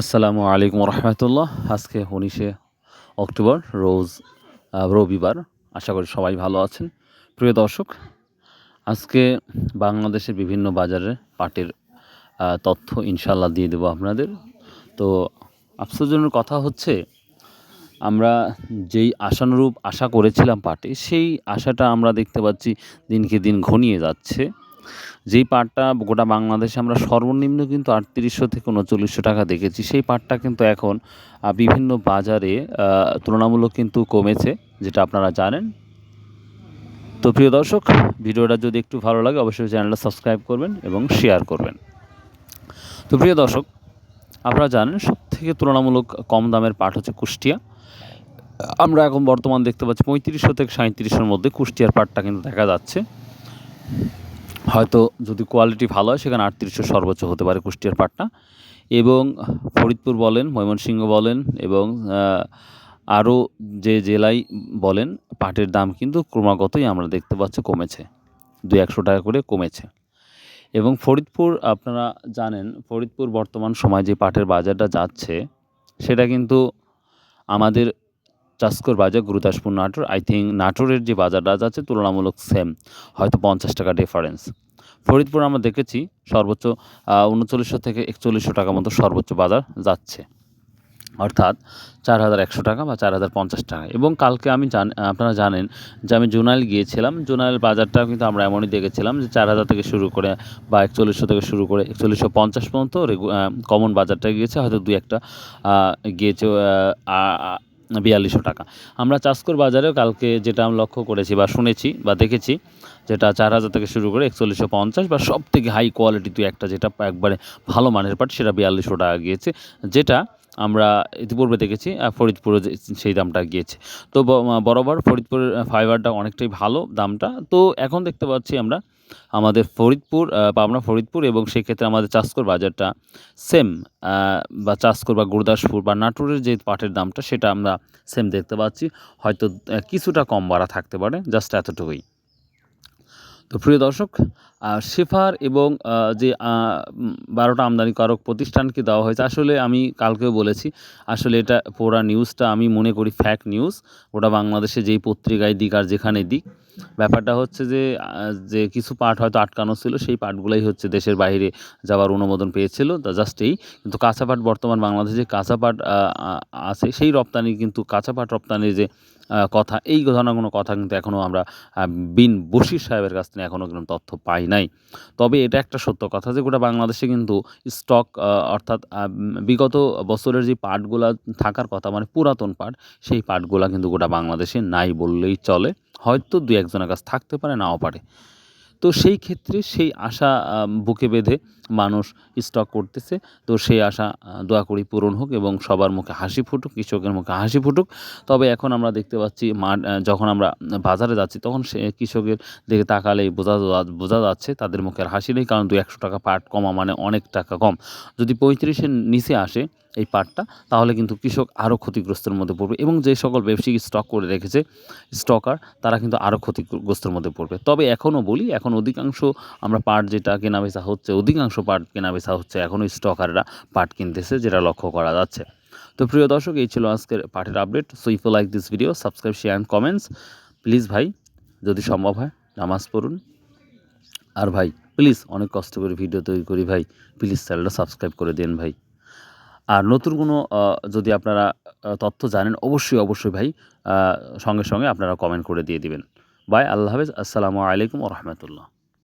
আসসালামু আলাইকুম রহমতুল্লাহ আজকে উনিশে অক্টোবর, রোজ রবিবার। আশা করি সবাই ভালো আছেন। প্রিয় দর্শক, আজকে বাংলাদেশের বিভিন্ন বাজারে পাটের তথ্য ইনশাল্লাহ দিয়ে দেবো আপনাদের। তো আফসোসজনক কথা হচ্ছে, আমরা যেই আশানুরূপ আশা করেছিলাম পাটে, সেই আশাটা আমরা দেখতে পাচ্ছি দিনকে দিন ঘনিয়ে যাচ্ছে। যেই পাটটা গোটা বাংলাদেশে আমরা সর্বনিম্ন কিন্তু আটত্রিশশো থেকে উনচল্লিশশো টাকা দেখেছি, সেই পাটটা কিন্তু এখন বিভিন্ন বাজারে তুলনামূলক কিন্তু কমেছে, যেটা আপনারা জানেন। তো প্রিয় দর্শক, ভিডিওটা যদি একটু ভালো লাগে, অবশ্যই চ্যানেলটা সাবস্ক্রাইব করবেন এবং শেয়ার করবেন। তো প্রিয় দর্শক, আপনারা জানেন সব থেকে তুলনামূলক কম দামের পাট হচ্ছে কুষ্টিয়া। আমরা এখন বর্তমান দেখতে পাচ্ছি পঁয়ত্রিশশো থেকে সাঁত্রিশশোর মধ্যে কুষ্টিয়ার পাটটা কিন্তু দেখা যাচ্ছে। হয়তো যদি কোয়ালিটি ভালো হয়, সেখানে আটত্রিশশো সর্বোচ্চ হতে পারে কুষ্টিয়ার পাটটা এবং ফরিদপুর বলেন, ময়মনসিংহ বলেন এবং আরও যে জেলায় বলেন, পাটের দাম কিন্তু ক্রমাগতই আমরা দেখতে পাচ্ছি কমেছে। দুই একশো টাকা করে কমেছে। এবং ফরিদপুর আপনারা জানেন, ফরিদপুর বর্তমান সময় যে পাটের বাজারটা যাচ্ছে, সেটা কিন্তু আমাদের চাষকর বাজার গুরুদাসপুর নাটোর, আই থিঙ্ক নাটোরের যে বাজারটা যাচ্ছে তুলনামূলক সেম হয়তো পঞ্চাশ টাকা ডিফারেন্স ফরিদপুর আমরা দেখেছি সর্বোচ্চ উনচল্লিশশো থেকে একচল্লিশশো টাকা মতো সর্বোচ্চ বাজার যাচ্ছে। অর্থাৎ চার হাজার একশো টাকা বা চার হাজার পঞ্চাশ টাকা। এবং কালকে আমি জান, আপনারা জানেন যে আমি জোনাইল গিয়েছিলাম। জোনাইল বাজারটা কিন্তু আমরা এমনই দেখেছিলাম যে চার হাজার থেকে শুরু করে বা একচল্লিশশো থেকে শুরু করে একচল্লিশশো পঞ্চাশ পর্যন্ত কমন বাজারটা গিয়েছে। হয়তো দু একটা গিয়েছে বিয়াল্লিশশো টাকা। আমরা চাষকর বাজারেও কালকে যেটা আমি লক্ষ্য করেছি বা শুনেছি বা দেখেছি, যেটা চার হাজার থেকে শুরু করে একচল্লিশশো পঞ্চাশ বা সব থেকে হাই কোয়ালিটি তুই একটা যেটা একবারে ভালো মানের পাট সেটা বিয়াল্লিশশো টাকা গিয়েছে, যেটা আমরা ইতিপূর্বে দেখেছি ফরিদপুরে সেই দামটা গিয়েছে। তো বরাবর ফরিদপুরের ফাইবারটা অনেকটাই ভালো দামটা। তো এখন দেখতে পাচ্ছি আমরা আমাদের ফরিদপুর পাবনা ফরিদপুর এবং সেক্ষেত্রে আমাদের চাষকর বাজারটা সেম বা চাষকর বা গুরুদাসপুর বা নাটোরের যে পাটের দামটা সেটা আমরা সেম দেখতে পাচ্ছি। হয়তো কিছুটা কম বাড়া থাকতে পারে জাস্ট এতটুকুই। তো প্রিয় দর্শক শেফার এবং যে বারোটা আমদানিকারক প্রতিষ্ঠানকে দেওয়া হয়েছে। আসলে আমি কালকেও বলেছি আসলে এটা পুরা নিউজটা আমি মনে করি ফ্যাক নিউজ ওটা বাংলাদেশে যেই পত্রিকায় দিক আর যেখানে দিক। ব্যাপারটা হচ্ছে যে যে কিছু পার্ট হয়তো আটকানো ছিল সেই পার্টগুলোই হচ্ছে দেশের বাইরে যাওয়ার অনুমোদন পেয়েছিল জাস্ট এই। কিন্তু কাঁচা পাট বর্তমান বাংলাদেশে যে কাঁচা পাট আহ, আহ, আছে সেই রপ্তানি কিন্তু কাঁচা পাট রপ্তানির যে কথা এই ধরনের কোনো কথা কিন্তু এখনও আমরা বিন বশির সাহেবের কাছ থেকে এখনও কিন্তু তথ্য পাই নাই। তবে এটা একটা সত্য কথা যে গোটা বাংলাদেশে কিন্তু স্টক অর্থাৎ বিগত বছরের যে পাটগুলা থাকার কথা মানে পুরাতন পাট, সেই পাটগুলা কিন্তু গোটা বাংলাদেশে নাই বললেই চলে। হয়তো দু একজনের কাছ থাকতে পারে, নাও পারে। তো সেই ক্ষেত্রে সেই আশা বুকে বেঁধে মানুষ স্টক করতেছে। তো সেই আশা দোয়া করি পূরণ হোক এবং সবার মুখে হাসি ফুটুক, কৃষকের মুখে হাসি ফুটুক। তবে এখন আমরা দেখতে পাচ্ছি মাঠ যখন আমরা বাজারে যাচ্ছি, তখন সে কৃষকের দিকে তাকালেই বোঝা বোঝা যাচ্ছে তাদের মুখের হাসি নেই, কারণ দু একশো টাকা পাট কমা মানে অনেক টাকা কম। যদি পঁয়ত্রিশের নিচে আসে এই পাটটা, তাহলে কিন্তু কৃষক আরও ক্ষতিগ্রস্তের মধ্যে পড়বে এবং যে সকল ব্যবসায়িক স্টক করে রেখেছে স্টকার তারা কিন্তু আরও ক্ষতিগ্রস্তের মধ্যে পড়বে। তবে এখনও বলি, এখন অধিকাংশ আমরা পাট যেটা কেনা বেচা হচ্ছে, অধিকাংশ পাট কেনা বেচা হচ্ছে এখনও স্টকাররা পাট কিনতেছে, যেটা লক্ষ্য করা যাচ্ছে। তো প্রিয় দর্শক, এই ছিল আজকের পাটের update so if like this video subscribe share and comments please ভাই, যদি সম্ভব হয়, নামাজ পড়ুন। আর ভাই প্লিজ অনেক কষ্ট করে ভিডিও তৈরি করি ভাই। প্লিজ চ্যানেলটা সাবস্ক্রাইব করে দিন ভাই। আর নতুন কোনো যদি আপনারা তথ্য জানেন, অবশ্যই অবশ্যই ভাই সঙ্গে সঙ্গে আপনারা কমেন্ট করে দিয়ে দিবেন। বাই আল্লাহ হাফেজ, আসসালামু আলাইকুম রহমতুল্লাহ।